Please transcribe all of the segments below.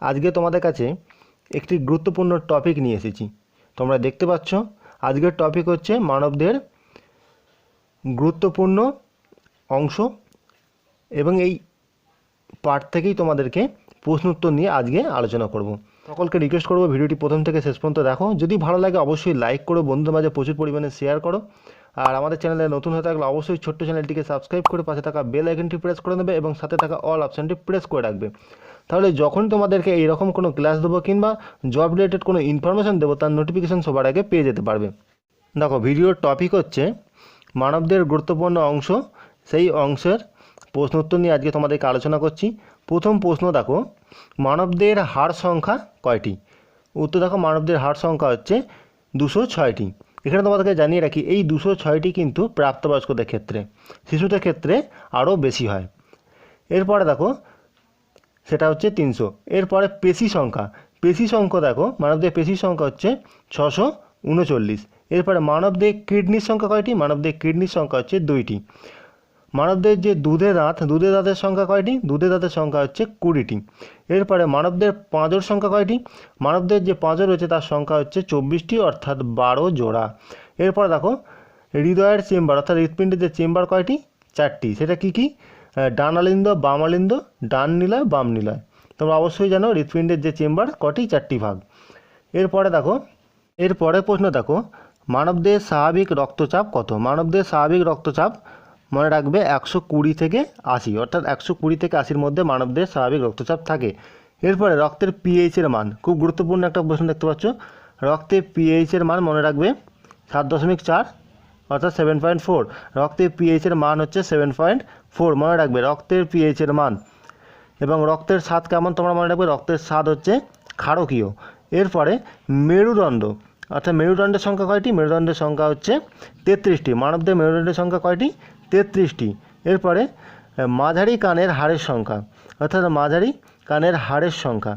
আজকে তোমাদের কাছে একটি গুরুত্বপূর্ণ টপিক নিয়ে এসেছি। তোমরা দেখতে পাচ্ছ, আজকের টপিক হচ্ছে মানবদের গুরুত্বপূর্ণ অংশ এবং এই পার্ট থেকেই তোমাদেরকে প্রশ্ন উত্তর নিয়ে আজকে আলোচনা করব। সকলকে রিকোয়েস্ট করব, ভিডিওটি প্রথম থেকে শেষ পর্যন্ত দেখো। যদি ভালো লাগে, অবশ্যই লাইক করো, বন্ধুদের মাঝে প্রচুর পরিমাণে শেয়ার করো। আর আমাদের চ্যানেলে নতুন হয়ে থাকলে অবশ্যই ছোট্ট চ্যানেলটিকে সাবস্ক্রাইব করে পাশে থাকা বেল আইকনটি প্রেস করে নেবে এবং সাথে থাকা অল অপশানটি প্রেস করে রাখবে। তাহলে যখন তোমাদেরকে এইরকম কোনো ক্লাস দেবো কিংবা জব রিলেটেড কোনো ইনফরমেশান দেবো, তার নোটিফিকেশান সবার আগে পেয়ে যেতে পারবে। দেখো ভিডিওর টপিক হচ্ছে মানবদের গুরুত্বপূর্ণ অংশ। সেই অংশের প্রশ্ন উত্তর নিয়ে আজকে তোমাদেরকে আলোচনা করছি। প্রথম প্রশ্ন দেখো, মানবদের হাড় সংখ্যা কয়টি? উত্তর দেখো, মানবদের হাড় সংখ্যা হচ্ছে দুশো ছয়টি। এখানে তোমাদেরকে জানিয়ে রাখি, এই দুশো ছয়টি কিন্তু প্রাপ্তবয়স্কদের ক্ষেত্রে, শিশুদের ক্ষেত্রে আরও বেশি হয়। এরপরে দেখো, সেটা হচ্ছে তিনশো। এরপরে পেশি সংখ্যা। পেশি সংখ্যা দেখো, মানবদের পেশি সংখ্যা হচ্ছে ছশো উনচল্লিশ। এরপরে মানবদের কিডনির সংখ্যা কয়টি? মানবদের কিডনির সংখ্যা হচ্ছে দুইটি। মানবদের যে দুধে দাঁত দুধে দাঁতের সংখ্যা কয়টি? দুধে দাঁতের সংখ্যা হচ্ছে কুড়িটি। এরপরে মানবদের পাঁজর সংখ্যা কয়টি? মানবদের যে পাঁজর রয়েছে তার সংখ্যা হচ্ছে চব্বিশটি, অর্থাৎ বারো জোড়া। এরপর দেখো, হৃদয়ের চেম্বার, অর্থাৎ হৃৎপিণ্ডের যে চেম্বার কয়টি? চারটি। সেটা কি কি? ডানালিন্দ, বামালিন্দ ডান নিলয় বাম নিলয় তোমরা অবশ্যই জানো হৃৎপিণ্ডের যে চেম্বার কটি? চারটি ভাগ। এরপরে দেখো এরপরে প্রশ্ন দেখো, মানবদের স্বাভাবিক রক্তচাপ কত? মানবদের স্বাভাবিক রক্তচাপ মনে রাখবে একশো কুড়ি থেকে আশি, অর্থাৎ একশো কুড়ি থেকে আশির মধ্যে মানবদের স্বাভাবিক রক্তচাপ থাকে। এরপরে রক্তের পিএইচের মান, খুব গুরুত্বপূর্ণ একটা প্রশ্ন দেখতে পাচ্ছ। রক্তের পিএইচের মান মনে রাখবে সাত দশমিক চার, অর্থাৎ সেভেন পয়েন্ট ফোর রক্তের পিএইচের মান হচ্ছে সেভেন পয়েন্ট ফোর মনে রাখবে রক্তের পিএইচের মান। এবং রক্তের স্বাদ কেমন তোমরা মনে রাখবে? রক্তের স্বাদ হচ্ছে ক্ষারকীয়। এরপরে মেরুদণ্ড, অর্থাৎ মেরুদণ্ডের সংখ্যা কয়টি? মেরুদণ্ডের সংখ্যা হচ্ছে তেত্রিশটি। মানবদের মেরুদণ্ডের সংখ্যা কয়টি? তেত্রিশটি। এরপরে মাঝারি কানের হাড়ের সংখ্যা, অর্থাৎ মাঝারি কানের হাড়ের সংখ্যা।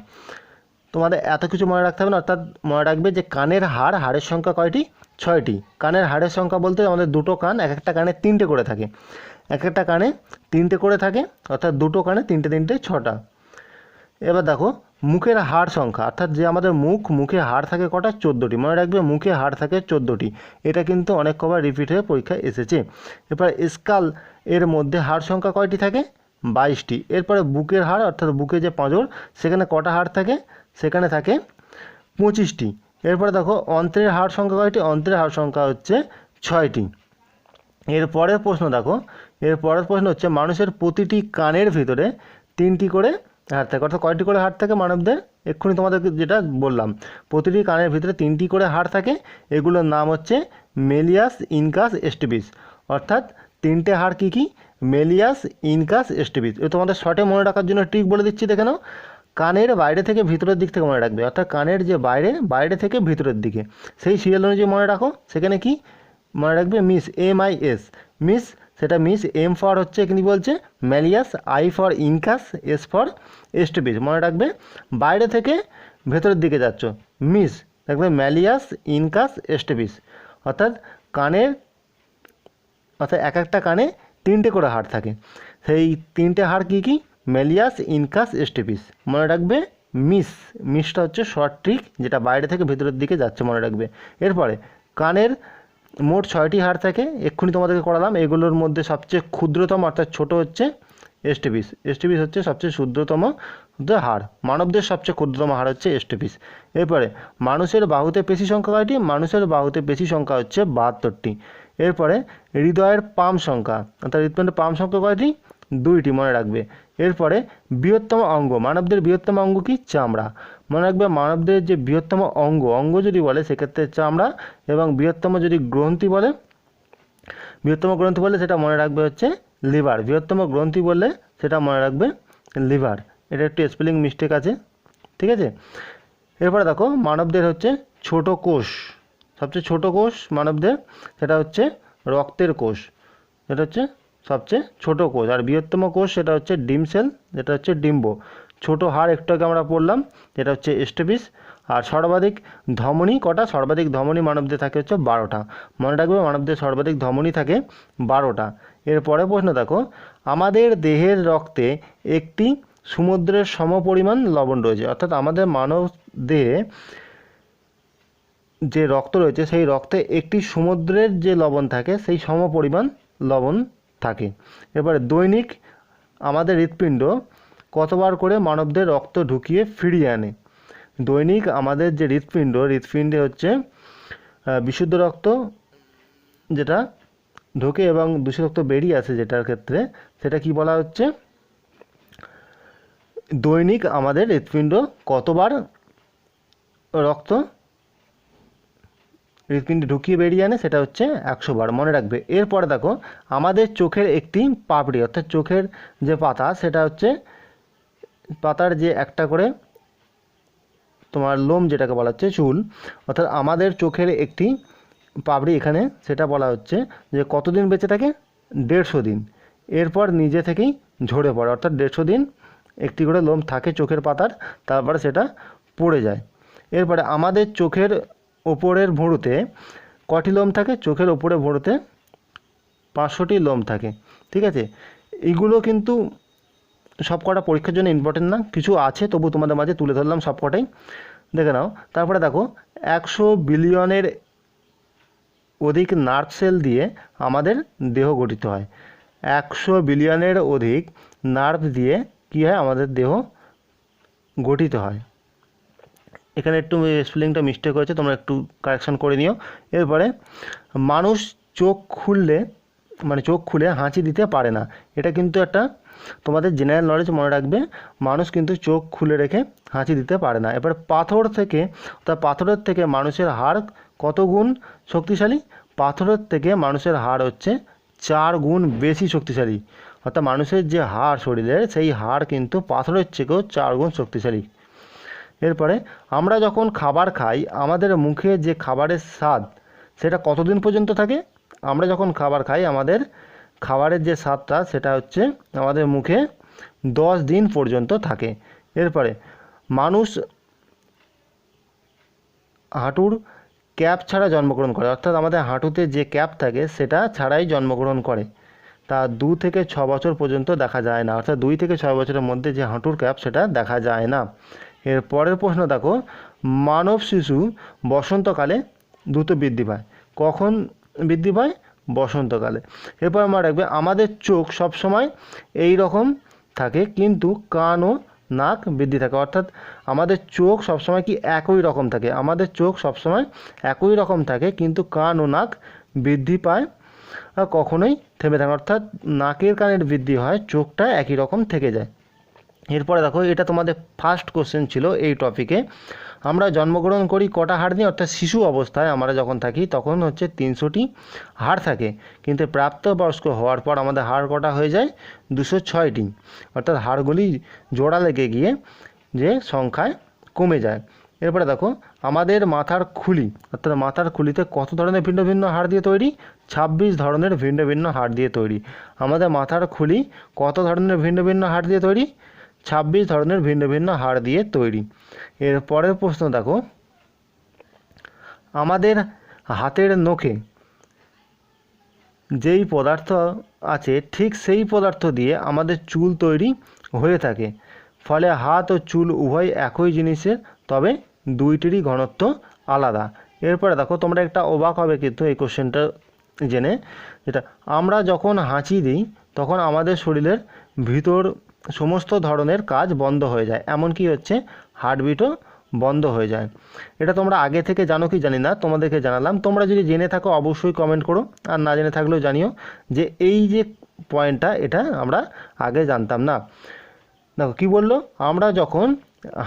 তোমাদের এত কিছু মনে রাখতে হবে না, অর্থাৎ মনে রাখবে যে কানের হাড়, হাড়ের সংখ্যা কয়টি? ছয়টি। কানের হাড়ের সংখ্যা বলতে আমাদের দুটো কান এক একটা কানে তিনটে করে থাকে। এক একটা কানে তিনটে করে থাকে, অর্থাৎ দুটো কানে তিনটে তিনটে ছটা। এবার দেখো মুখের হাড় সংখ্যা, অর্থাৎ যে আমাদের মুখ, মুখে হাড় থাকে কটা? চোদ্দোটি। মনে রাখবে, মুখে হাড় থাকে চোদ্দোটি। এটা কিন্তু অনেক কবার রিপিট হয়ে পরীক্ষায় এসেছে। এরপর স্কাল এর মধ্যে হাড় সংখ্যা কয়টি থাকে? বাইশটি। এরপরে বুকের হাড়, অর্থাৎ বুকে যে পাঁজর, সেখানে কটা হাড় থাকে? সেখানে থাকে পঁচিশটি। এরপরে দেখো, অন্ত্রের হাড় সংখ্যা কয়টি? অন্ত্রের হাড় সংখ্যা হচ্ছে ছয়টি। এর পরের প্রশ্ন দেখো, এর পরের প্রশ্ন হচ্ছে, মানুষের প্রতিটি কানের ভিতরে তিনটি করে হাড় থাকে অর্থাৎ কয়টি করে হাড় থাকে মানবদের? এক্ষুনি তোমাদেরকে যেটা বললাম, প্রতিটি কানের ভিতরে তিনটি করে হাড় থাকে। এগুলোর নাম হচ্ছে মেলিয়াস ইনকাস এস্টিবিস অর্থাৎ তিনটে হাড় কী কী? মেলিয়াস ইনকাস এস্টিবিস এ তোমাদের শর্টে মনে রাখার জন্য ট্রিক বলে দিচ্ছি, দেখে নাও। কানের বাইরে থেকে ভিতরের দিক থেকে মনে রাখবে। অর্থাৎ কানের যে বাইরে বাইরে থেকে ভিতরের দিকে। সেই সিরিয়াল অনুযায়ী মনে রাখো। সেখানে কি? মনে রাখবে miss, M I S. Miss সেটা মিস এম ফর হচ্ছে এখানে বলছে? Malleus I for incus S for stapes মনে রাখবে, বাইরে থেকে ভেতরের দিকে যাচ্ছ। মিস দেখবে ম্যালিয়াস ইনকাস এস্টিবিস অর্থাৎ কানের অর্থাৎ এক একটা কানে তিনটে করে হাড় থাকে। সেই তিনটে হাড় কী কী? ম্যালিয়াস ইনকাস এস্টিপিস মনে রাখবে মিস মিসটা হচ্ছে শর্ট ট্রিক যেটা বাইরে থেকে ভেতরের দিকে যাচ্ছে মনে রাখবে। এরপরে, কানের মোট ছয়টি হার থাকে এক্ষুনি তোমাদেরকে করালাম। এগুলোর মধ্যে সবচেয়ে ক্ষুদ্রতম অর্থাৎ ছোট হচ্ছে এস্টিপিস এস্টিপিস হচ্ছে সবচেয়ে ক্ষুদ্রতম হাড় মানবদের সবচেয়ে ক্ষুদ্রতম হাড় হচ্ছে এস্টিপিস এরপরে মানুষের বাহুতে পেশি সংখ্যা কয়টি? মানুষের বাহুতে পেশি সংখ্যা হচ্ছে বাহাত্তরটি। এরপরে হৃদয়ের পাম সংখ্যা, অর্থাৎ হৃদপিণ্ডের পাম সংখ্যা কয়টি? দুইটি মনে রাখবে। এরপরে বৃহত্তম অঙ্গ, মানবদের বৃহত্তম অঙ্গ কি? চামড়া। মনে রাখবে মানবদের যে বৃহত্তম অঙ্গ অঙ্গ যদি বলে, সেক্ষেত্রে চামড়া এবং বৃহত্তম যদি গ্রন্থি বলে, বৃহত্তম গ্রন্থি বলে সেটা মনে রাখবে হচ্ছে লিভার। বৃহত্তম গ্রন্থি বললে সেটা মনে রাখবে লিভার। এটা একটু স্পেলিং মিস্টেক আছে, ঠিক আছে? এরপরে দেখো, মানবদের হচ্ছে ছোট কোষ। সবচেয়ে ছোট কোষ মানবদের, সেটা হচ্ছে রক্তের কোষ। এটা হচ্ছে সবচেয়ে ছোট কোষ। আর বৃহত্তম কোষ সেটা হচ্ছে ডিম সেল, যেটা হচ্ছে ডিম্ব। ছোট হাড় আগে আমরা পড়লাম, যেটা হচ্ছে স্টেপিস আর সর্বাধিক ধমনী কটা? সর্বাধিক ধমনী মানবদের থাকে হচ্ছে বারোটা। মনে রাখবে মানবদের সর্বাধিক ধমনী থাকে বারোটা। এরপরে প্রশ্ন দেখো, আমাদের দেহের রক্তে একটি সমুদ্রের সমপরিমাণ লবণ রয়েছে। অর্থাৎ আমাদের মানব দেহে যে রক্ত রয়েছে, সেই রক্তে একটি সমুদ্রের যে লবণ থাকে, সেই সমপরিমাণ লবণ থাকে। এবারে দৈনিক আমাদের হৃৎপিণ্ড কতবার করে মানবদের রক্ত ঢুকিয়ে ফিরিয়ে আনে? দৈনিক আমাদের যে হৃৎপিণ্ড, হৃৎপিণ্ডে হচ্ছে বিশুদ্ধ রক্ত যেটা ঢোকে এবং দূষিত রক্ত বেরিয়ে আসে যেটার ক্ষেত্রে, সেটা কি বলা হচ্ছে? দৈনিক আমাদের হৃৎপিণ্ড কতবার রক্ত হৃৎপিণ্ডে ঢুকিয়ে বেরিয়ে আনে, সেটা হচ্ছে একশো বার মনে রাখবে। এরপরে দেখো, আমাদের চোখের একটি পাপড়ি, অর্থাৎ চোখের যে পাতা, সেটা হচ্ছে পাতার যে একটা করে তোমার লোম যেটাকে বলা হচ্ছে, চুল, অর্থাৎ আমাদের চোখের একটি পাপড়ি এখানে, সেটা বলা হচ্ছে যে কতদিন বেঁচে থাকে? দেড়শো দিন। এরপর নিজে থেকেই ঝরে পড়ে, অর্থাৎ দেড়শো দিন একটি করে লোম থাকে চোখের পাতার, তারপরে সেটা পড়ে যায়। এরপরে আমাদের চোখের ওপরের ভুঁড়ুতে কটি লোম থাকে? চোখের ওপরে ভুঁড়ুতে পাঁচশোটি লোম থাকে। ঠিক আছে? এইগুলো কিন্তু সব কটা পরীক্ষার জন্য ইম্পর্টেন্ট না। কিছু আছে, তবু তোমাদের মাঝে তুলে ধরলাম সব কটাই দেখে নাও। তারপরে দেখো, একশো বিলিয়নের অধিক নার্ভ সেল দিয়ে আমাদের দেহ গঠিত হয়। একশো বিলিয়নের অধিক নার্ভ দিয়ে কী হয়? আমাদের দেহ গঠিত হয়। এখানে একটু স্পেলিংটা মিস্টেক হয়েছে, তোমরা একটু কারেকশান করে নিও। এরপরে, মানুষ চোখ খুললে মানে চোখ খুলে হাঁচি দিতে পারে না। এটা কিন্তু একটা, তোমাদের জেনারেল নলেজ মনে রাখবে, মানুষ কিন্তু চোখ খুলে রেখে হাঁচি দিতে পারে না। এবার পাথর থেকে অর্থাৎ পাথরের থেকে মানুষের হাড় কত গুণ শক্তিশালী? পাথরের থেকে মানুষের হাড় হচ্ছে চার গুণ বেশি শক্তিশালী। অর্থাৎ মানুষের যে হাড় শরীরের, সেই হাড় কিন্তু পাথরের থেকেও চার গুণ শক্তিশালী। এরপরে আমরা যখন খাবার খাই, আমাদের মুখে যে খাবারের স্বাদ, সেটা কতদিন পর্যন্ত থাকে? আমরা যখন খাবার খাই, আমাদের খাবারের যে স্বাদটা, সেটা হচ্ছে আমাদের মুখে দশ দিন পর্যন্ত থাকে। এরপরে মানুষ হাঁটুর ক্যাপ ছাড়া জন্মগ্রহণ করে, অর্থাৎ আমাদের হাঁটুতে যে ক্যাপ থাকে, সেটা ছাড়াই জন্মগ্রহণ করে। তা দু থেকে ছ বছর পর্যন্ত দেখা যায় না, অর্থাৎ দুই থেকে ছয় বছরের মধ্যে যে হাঁটুর ক্যাপ, সেটা দেখা যায় না। এর পরের প্রশ্ন দেখো, মানব শিশু বসন্তকালে দ্রুত বৃদ্ধি পায়। কখন বৃদ্ধি পায়? বসন্তকালে। এরপর আমরা রাখবে আমাদের চোখ সবসময় এই রকম থাকে, কিন্তু কান ও নাক বৃদ্ধি থাকে। অর্থাৎ আমাদের চোখ সবসময় কি একই রকম থাকে? আমাদের চোখ সবসময় একই রকম থাকে, কিন্তু কান ও নাক বৃদ্ধি পায় কখনোই থেমে থাকে অর্থাৎ নাকের কানের বৃদ্ধি হয়, চোখটা একই রকম থেকে যায়। এরপরে দেখো, এটা তোমাদের ফার্স্ট কোশ্চেন ছিল এই টপিকে আমরা জন্মগ্রহণ করি কটা হাড় নিয়ে? অর্থাৎ শিশু অবস্থায় আমরা যখন থাকি, তখন হচ্ছে তিনশোটি হাড় থাকে। কিন্তু প্রাপ্তবয়স্ক হওয়ার পর আমাদের হাড় কটা হয়ে যায়? দুশো ছয়টি। অর্থাৎ হাড়গুলি জোড়া লেগে গিয়ে যে সংখ্যায় কমে যায়। এরপরে দেখো, আমাদের মাথার খুলি, অর্থাৎ মাথার খুলিতে কত ধরনের ভিন্ন ভিন্ন হাড় দিয়ে তৈরি? ছাব্বিশ ধরনের ভিন্ন ভিন্ন হাড় দিয়ে তৈরি। আমাদের মাথার খুলি কত ধরনের ভিন্ন ভিন্ন হাড় দিয়ে তৈরি? ছাব্বিশ ধরনের ভিন্ন ভিন্ন হাড় দিয়ে তৈরি। এর পরের প্রশ্ন দেখো। আমাদের হাতের নখে যেই পদার্থ আছে, ঠিক সেই পদার্থ দিয়ে আমাদের চুল তৈরি হয়ে থাকে। ফলে হাত ও চুল উভয় একই জিনিসের, তবে দুইটিরই ঘনত্ব আলাদা। এরপরে দেখো, তোমরা একটা অবাক হবে কিন্তু এই কোশ্চেনটা জেনে। যেটা, আমরা যখন হাঁচি দিই, তখন আমাদের শরীরের ভিতর সমস্ত ধরনের কাজ বন্ধ হয়ে যায়। এমনকি হচ্ছে হার্টবিটও বন্ধ হয়ে যায়। এটা তোমরা আগে থেকে জানো কি জানি না, তোমাদেরকে জানালাম। তোমরা যদি জেনে থাকো অবশ্যই কমেন্ট করো, আর না জেনে থাকলেও জানিও যে এই যে পয়েন্টটা এটা আমরা আগে জানতাম না। দেখো, কী বলল? আমরা যখন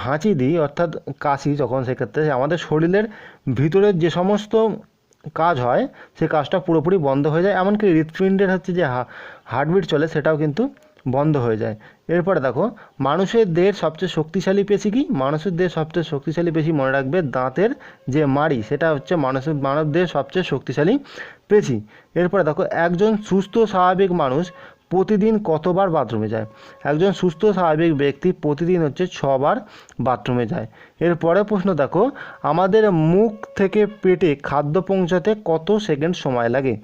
হাঁচি দিই, অর্থাৎ কাশি যখন, সেক্ষেত্রে আমাদের শরীরের ভিতরের যে সমস্ত কাজ হয় সেই কাজটা পুরোপুরি বন্ধ হয়ে যায়। এমনকি হৃৎপিণ্ডের হচ্ছে যে হার্টবিট চলে, সেটাও কিন্তু বন্ধ হয়ে যায়। এরপরে দেখো, মানুষের দেহের সবচেয়ে শক্তিশালী পেশি কি? মানুষের দেহের সবচেয়ে শক্তিশালী পেশি মনে রাখবে দাঁতের যে মাড়ি, সেটা হচ্ছে মানুষের, মানব দেহের সবচেয়ে শক্তিশালী পেশি। এরপরে দেখো, একজন সুস্থ স্বাভাবিক মানুষ প্রতিদিন কতবার বাথরুমে যায়? একজন সুস্থ স্বাভাবিক ব্যক্তি প্রতিদিন হচ্ছে ছবার বাথরুমে যায়। এরপরে প্রশ্ন দেখো, আমাদের মুখ থেকে পেটে খাদ্য পৌঁছাতে কত সেকেন্ড সময় লাগে?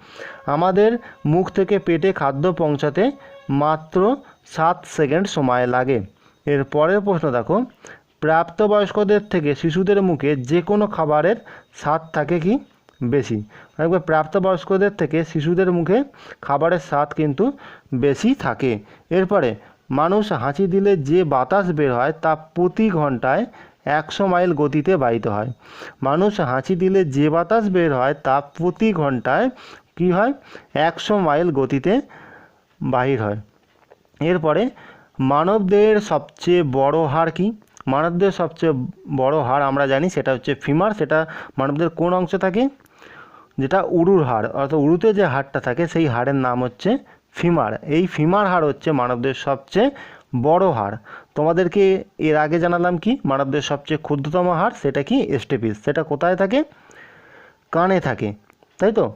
আমাদের মুখ থেকে পেটে খাদ্য পৌঁছাতে মাত্র সাত সেকেন্ড সময় লাগে। এর পরের প্রশ্ন দেখো, প্রাপ্তবয়স্কদের থেকে শিশুদের মুখে যে কোনো খাবারের স্বাদ থাকে কি বেশি? দেখবে প্রাপ্তবয়স্কদের থেকে শিশুদের মুখে খাবারের স্বাদ কিন্তু বেশি থাকে। এরপরে, মানুষ হাঁচি দিলে যে বাতাস বের হয় তা প্রতি ঘন্টায় একশো মাইল গতিতে বাহিত হয়। মানুষ হাঁচি দিলে যে বাতাস বের হয় তা প্রতি ঘন্টায় কী হয়? একশো মাইল গতিতে বাহির হয়। এরপরে মানবদের সবচেয়ে বড় হাড় কি? মানবদের সবচেয়ে বড় হাড় আমরা জানি সেটা হচ্ছে ফিমার সেটা মানবদের কোন অংশে থাকে? যেটা উরুর হাড়, অর্থাৎ উরুতে যে হাড়টা থাকে সেই হাড়ের নাম হচ্ছে ফিমার এই ফিমার হাড় হচ্ছে মানবদের সবচেয়ে বড় হাড়। তোমাদেরকে এর আগে জানালাম কি? মানবদের সবচেয়ে ক্ষুদ্রতম হাড় সেটা কি? স্টেপিস সেটা কোথায় থাকে? কানে থাকে। তাই তো?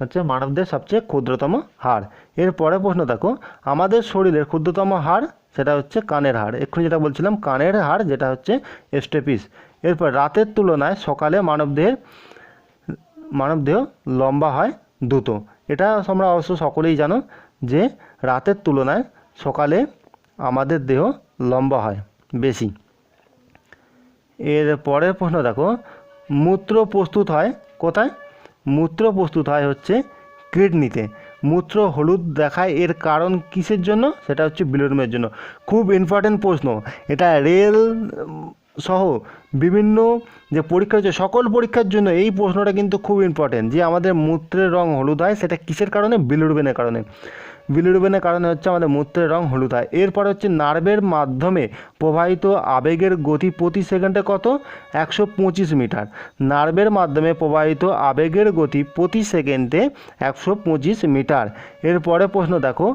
হচ্ছে মানবদের সবচেয়ে ক্ষুদ্রতম হাড়। এর পরে প্রশ্ন দেখো, আমাদের শরীরের ক্ষুদ্রতম হাড় সেটা হচ্ছে কানের হাড়। এক্ষুনি যেটা বলছিলাম, কানের হাড় যেটা হচ্ছে স্টেপিস। এরপর রাতের তুলনায় সকালে মানবদেহের, মানবদেহ লম্বা হয় দ্রুত। এটা তোমরা অবশ্য সকলেই জানো যে রাতের তুলনায় সকালে আমাদের দেহ লম্বা হয়, বেশি। এর পরের প্রশ্ন দেখো, মূত্র প্রস্তুত হয় কোথায়? মূত্র প্রস্তুত হয় হচ্ছে কিডনিতে। মূত্র হলুদ দেখায় এর কারণ কিসের জন্য? সেটা হচ্ছে বিলোরমের জন্য। খুব ইম্পর্টেন্ট প্রশ্ন। এটা রেল সহ বিভিন্ন যে পরীক্ষা হচ্ছে, সকল পরীক্ষার জন্য এই প্রশ্নটা কিন্তু খুব ইম্পর্টেন্ট যে আমাদের মূত্রের রং হলুদ হয়, সেটা কিসের কারণে? বিলিরুবিনের কারণে। বিলিরুবিনের কারণে হচ্ছে আমাদের মূত্রের রং হলুদ হয়। এরপর হচ্ছে নার্ভের মাধ্যমে প্রবাহিত আবেগের গতি প্রতি সেকেন্ডে কত? একশো পঁচিশ মিটার। নার্ভের মাধ্যমে প্রবাহিত আবেগের গতি প্রতি সেকেন্ডে একশো পঁচিশ মিটার। এরপরে প্রশ্ন, দেখো,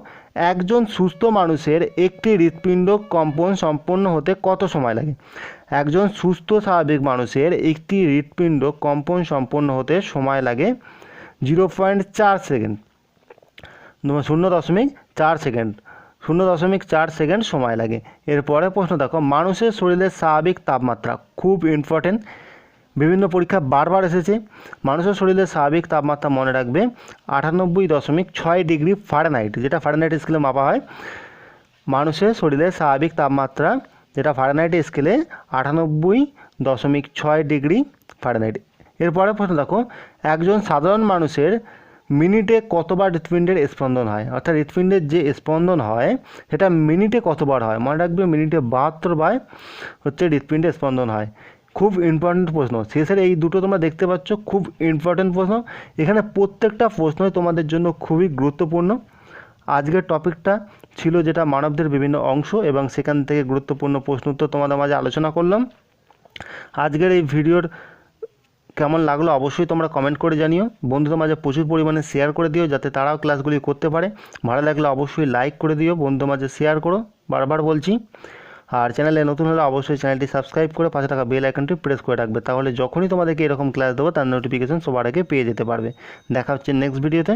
একজন সুস্থ মানুষের একটি হৃৎপিণ্ড কম্পন সম্পন্ন হতে কত সময় লাগে? একজন সুস্থ স্বাভাবিক মানুষের একটি হৃৎপিণ্ড কম্পন সম্পন্ন হতে সময় লাগে জিরো পয়েন্ট চার সেকেন্ড। শূন্য দশমিক চার সেকেন্ড। শূন্য দশমিক চার সেকেন্ড সময় লাগে। এরপরে প্রশ্ন দেখো, মানুষের শরীরের স্বাভাবিক তাপমাত্রা খুব ইম্পর্টেন্ট বিভিন্ন পরীক্ষা বারবার এসেছে। মানুষের শরীরের স্বাভাবিক তাপমাত্রা মনে রাখবে আটানব্বই দশমিক ছয় ডিগ্রি ফারেনহাইট যেটা ফারেনহাইট স্কেলে মাপা হয়। মানুষের শরীরের স্বাভাবিক তাপমাত্রা, যেটা ফারেনহাইট স্কেলে আটানব্বই দশমিক ছয় ডিগ্রি ফারেনহাইট এরপরে প্রশ্ন দেখো, একজন সাধারণ মানুষের মিনিটে কতবার হৃৎপিণ্ডের স্পন্দন হয়? অর্থাৎ হৃৎপিণ্ডের যে স্পন্দন হয়, সেটা মিনিটে কতবার হয়? মনে রাখবে মিনিটে বাহাত্তর বার হচ্ছে হৃৎপিণ্ডের স্পন্দন হয়। খুব ইম্পর্টেন্ট প্রশ্ন। শেষের এই দুটো তোমরা দেখতে পাচ্ছ, খুব ইম্পর্টেন্ট প্রশ্ন। এখানে প্রত্যেকটা প্রশ্নই তোমাদের জন্য খুবই গুরুত্বপূর্ণ। আজকের টপিকটা ছিল যেটা মানবদের বিভিন্ন অংশ এবং সেখান থেকে গুরুত্বপূর্ণ প্রশ্ন উত্তর তোমাদের মাঝে আলোচনা করলাম। আজকের এই ভিডিওর কেমন লাগল অবশ্যই তোমরা কমেন্ট করে জানিও। বন্ধুদের মাঝে প্রচুর পরিমাণে শেয়ার করে দিও যাতে তারাও ক্লাসগুলি করতে পারে। ভালো লাগলে অবশ্যই লাইক করে দিও, বন্ধুদের মাঝে শেয়ার করো। বারবার বলছি। আর চ্যানেলে নতুন হলে অবশ্যই চ্যানেলটি সাবস্ক্রাইব করে পাশে থাকা বেল আইকনটি প্রেস করে রাখবে। তাহলে যখনই তোমাদেরকে এরকম ক্লাস দেবো, তার নোটিফিকেশন সবার আগে পেয়ে যেতে পারবে। দেখা হচ্ছে নেক্সট ভিডিওতে